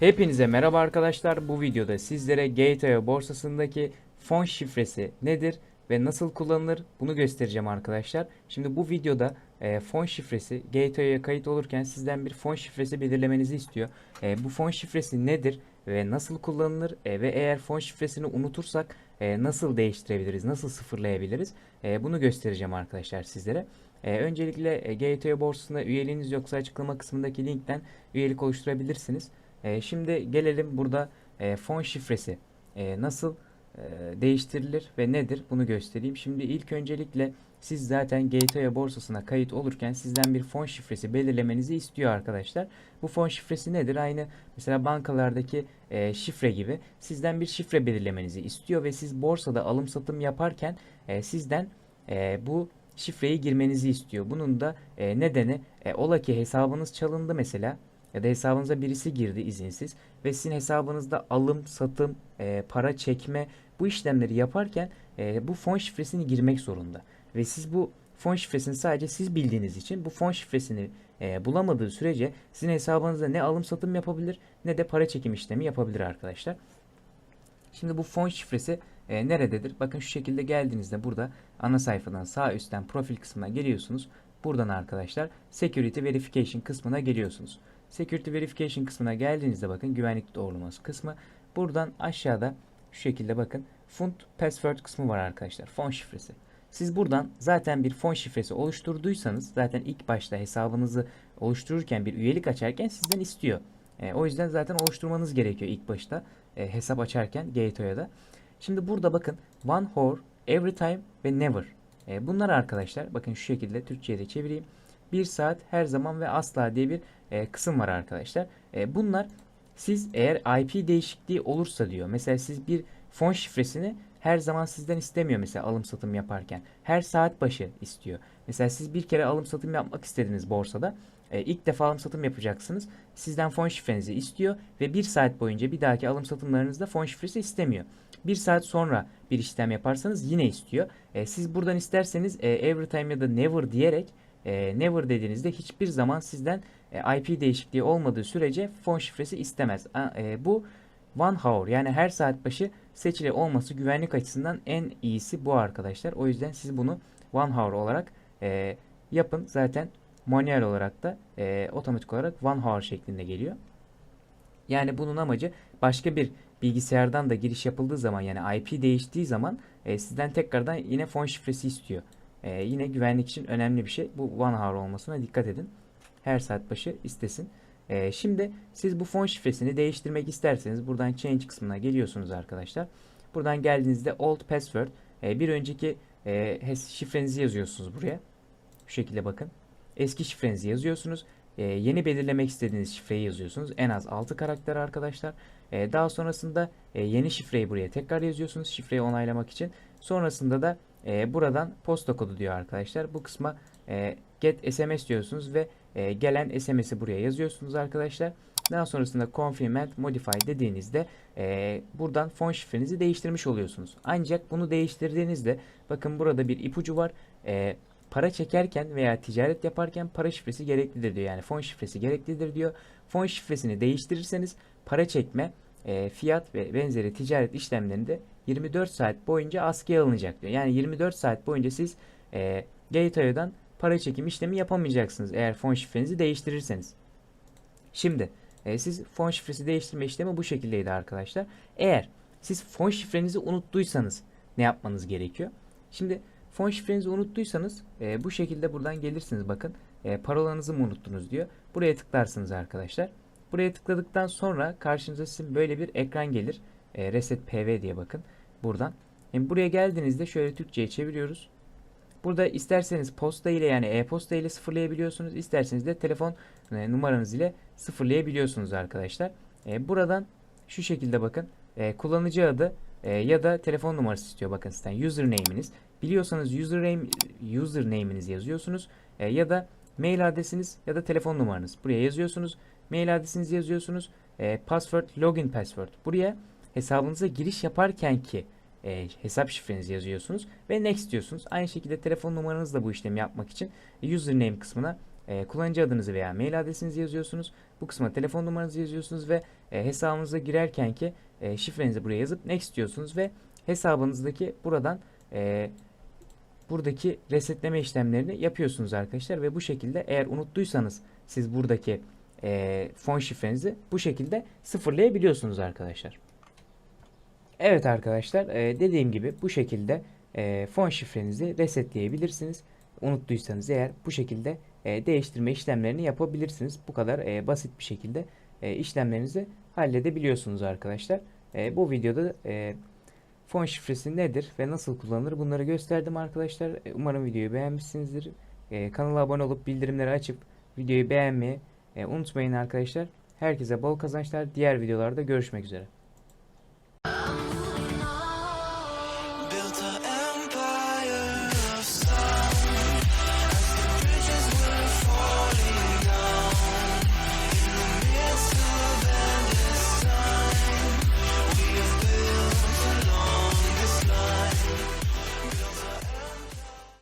Hepinize merhaba arkadaşlar. Bu videoda sizlere Gateway borsasındaki fon şifresi nedir ve nasıl kullanılır bunu göstereceğim arkadaşlar. Şimdi bu videoda e, fon şifresi Gateway'e kayıt olurken sizden bir fon şifresi belirlemenizi istiyor. E, bu fon şifresi nedir ve nasıl kullanılır E, ve eğer fon şifresini unutursak e, nasıl değiştirebiliriz, nasıl sıfırlayabiliriz E, bunu göstereceğim arkadaşlar sizlere. E, öncelikle e, Gateway borsasında üyeliğiniz yoksa açıklama kısmındaki linkten üyelik oluşturabilirsiniz. E, şimdi gelelim burada e, fon şifresi e, nasıl e, değiştirilir ve nedir bunu göstereyim. Şimdi ilk öncelikle siz zaten Gateway borsasına kayıt olurken sizden bir fon şifresi belirlemenizi istiyor arkadaşlar. Bu fon şifresi nedir? Aynı mesela bankalardaki e, şifre gibi sizden bir şifre belirlemenizi istiyor ve siz borsada alım satım yaparken e, sizden e, bu şifreyi girmenizi istiyor. Bunun da e, nedeni e, ola ki hesabınız çalındı mesela ya da hesabınıza birisi girdi izinsiz ve sizin hesabınızda alım, satım, e, para çekme bu işlemleri yaparken e, bu fon şifresini girmek zorunda. Ve siz bu fon şifresini sadece siz bildiğiniz için bu fon şifresini e, bulamadığı sürece sizin hesabınızda ne alım satım yapabilir ne de para çekim işlemi yapabilir arkadaşlar. Şimdi bu fon şifresi e, nerededir? Bakın şu şekilde geldiğinizde burada ana sayfadan sağ üstten profil kısmına geliyorsunuz. Buradan arkadaşlar Security Verification kısmına geliyorsunuz. Security Verification kısmına geldiğinizde bakın güvenlik doğrulaması kısmı. Buradan aşağıda şu şekilde bakın Fund Password kısmı var arkadaşlar. Fon şifresi. Siz buradan zaten bir fon şifresi oluşturduysanız zaten ilk başta hesabınızı oluştururken bir üyelik açarken sizden istiyor. E, o yüzden zaten oluşturmanız gerekiyor ilk başta e, hesap açarken Gateway'a da. Şimdi burada bakın One Hour, Every Time ve Never. E, bunlar arkadaşlar bakın şu şekilde Türkçe'ye de çevireyim. Bir saat her zaman ve asla diye bir e, kısım var arkadaşlar. E, bunlar siz eğer IP değişikliği olursa diyor. Mesela siz bir fon şifresini her zaman sizden istemiyor mesela alım satım yaparken. Her saat başı istiyor. Mesela siz bir kere alım satım yapmak istediniz borsada. E, ilk defa alım satım yapacaksınız. Sizden fon şifrenizi istiyor ve bir saat boyunca bir dahaki alım satımlarınızda fon şifresi istemiyor. Bir saat sonra bir işlem yaparsanız yine istiyor. E, siz buradan isterseniz e, every time ya da never diyerek e, never dediğinizde hiçbir zaman sizden e, IP değişikliği olmadığı sürece fon şifresi istemez. E, bu one hour yani her saat başı seçili olması güvenlik açısından en iyisi bu arkadaşlar. O yüzden siz bunu one hour olarak e, yapın. Zaten manuel olarak da e, otomatik olarak one hour şeklinde geliyor. Yani bunun amacı başka bir bilgisayardan da giriş yapıldığı zaman yani IP değiştiği zaman e, sizden tekrardan yine fon şifresi istiyor. E, yine güvenlik için önemli bir şey. Bu one hour olmasına dikkat edin. Her saat başı istesin. E, şimdi siz bu fon şifresini değiştirmek isterseniz buradan change kısmına geliyorsunuz arkadaşlar. Buradan geldiğinizde old password e, bir önceki e, şifrenizi yazıyorsunuz buraya. Şu şekilde bakın. Eski şifrenizi yazıyorsunuz. E, yeni belirlemek istediğiniz şifreyi yazıyorsunuz. En az 6 karakter arkadaşlar. E, daha sonrasında e, yeni şifreyi buraya tekrar yazıyorsunuz. Şifreyi onaylamak için. Sonrasında da e, buradan posta kodu diyor arkadaşlar. Bu kısma e, get SMS diyorsunuz ve e, gelen SMS'i buraya yazıyorsunuz arkadaşlar. Daha sonrasında confirm and modify dediğinizde e, buradan fon şifrenizi değiştirmiş oluyorsunuz. Ancak bunu değiştirdiğinizde bakın burada bir ipucu var. E, para çekerken veya ticaret yaparken para şifresi gereklidir diyor. Yani fon şifresi gereklidir diyor. Fon şifresini değiştirirseniz para çekme, e, fiyat ve benzeri ticaret işlemlerinde 24 saat boyunca askıya alınacak diyor. Yani 24 saat boyunca siz e, Gateway'dan para çekim işlemi yapamayacaksınız eğer fon şifrenizi değiştirirseniz. Şimdi e, siz fon şifresi değiştirme işlemi bu şekildeydi arkadaşlar. Eğer siz fon şifrenizi unuttuysanız ne yapmanız gerekiyor? Şimdi fon şifrenizi unuttuysanız e, bu şekilde buradan gelirsiniz bakın. E, parolanızı mı unuttunuz diyor. Buraya tıklarsınız arkadaşlar. Buraya tıkladıktan sonra karşınıza sizin böyle bir ekran gelir. E, Reset PV diye bakın buradan. Yani buraya geldiğinizde şöyle Türkçe'ye çeviriyoruz. Burada isterseniz posta ile yani e-posta ile sıfırlayabiliyorsunuz. İsterseniz de telefon e, numaranız ile sıfırlayabiliyorsunuz arkadaşlar. E, buradan şu şekilde bakın e, kullanıcı adı e, ya da telefon numarası istiyor bakın sizden username'iniz. Biliyorsanız username username'inizi yazıyorsunuz e, ya da mail adresiniz ya da telefon numaranız. Buraya yazıyorsunuz. Mail adresinizi yazıyorsunuz. E, password login password. Buraya hesabınıza giriş yaparken ki e, hesap şifrenizi yazıyorsunuz ve next diyorsunuz. Aynı şekilde telefon numaranızla bu işlemi yapmak için username kısmına e, kullanıcı adınızı veya mail adresinizi yazıyorsunuz. Bu kısma telefon numaranızı yazıyorsunuz ve e, hesabınıza girerken ki e, şifrenizi buraya yazıp next diyorsunuz ve hesabınızdaki buradan e, buradaki resetleme işlemlerini yapıyorsunuz arkadaşlar ve bu şekilde eğer unuttuysanız siz buradaki e, fon şifrenizi bu şekilde sıfırlayabiliyorsunuz arkadaşlar. Evet arkadaşlar e, dediğim gibi bu şekilde e, fon şifrenizi resetleyebilirsiniz. Unuttuysanız eğer bu şekilde e, değiştirme işlemlerini yapabilirsiniz. Bu kadar e, basit bir şekilde e, işlemlerinizi halledebiliyorsunuz arkadaşlar. E, bu videoda e, fon şifresi nedir ve nasıl kullanılır bunları gösterdim arkadaşlar. E, Umarım videoyu beğenmişsinizdir. E, kanala abone olup bildirimleri açıp videoyu beğenmeyi e, unutmayın arkadaşlar. Herkese bol kazançlar. Diğer videolarda görüşmek üzere.